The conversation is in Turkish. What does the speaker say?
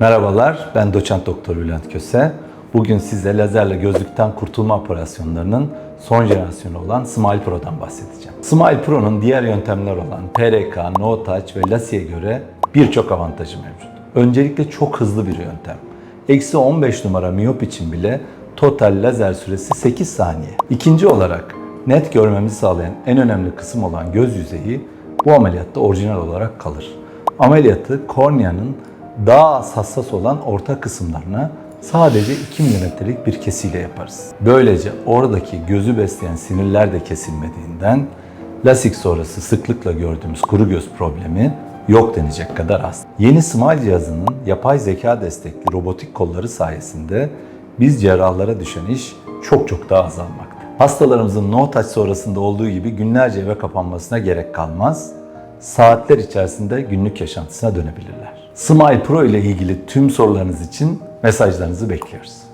Merhabalar, ben doçent doktor Bülent Köse. Bugün size lazerle gözlükten kurtulma operasyonlarının son jenerasyonu olan Smile Pro'dan bahsedeceğim. Smile Pro'nun diğer yöntemler olan PRK, No Touch ve LASIK'e göre birçok avantajı mevcut. Öncelikle çok hızlı bir yöntem. Eksi 15 numara miyop için bile total lazer süresi 8 saniye. İkinci olarak net görmemizi sağlayan en önemli kısım olan göz yüzeyi bu ameliyatta orijinal olarak kalır. Ameliyatı korneanın daha az hassas olan orta kısımlarına sadece 2 milimetrelik bir kesiyle yaparız. Böylece oradaki gözü besleyen sinirler de kesilmediğinden lasik sonrası sıklıkla gördüğümüz kuru göz problemi yok denecek kadar az. Yeni Smile cihazının yapay zeka destekli robotik kolları sayesinde biz cerrahlara düşen iş çok çok daha azalmakta. Hastalarımızın no touch sonrasında olduğu gibi günlerce eve kapanmasına gerek kalmaz. Saatler içerisinde günlük yaşantısına dönebilirler. Smile Pro ile ilgili tüm sorularınız için mesajlarınızı bekliyoruz.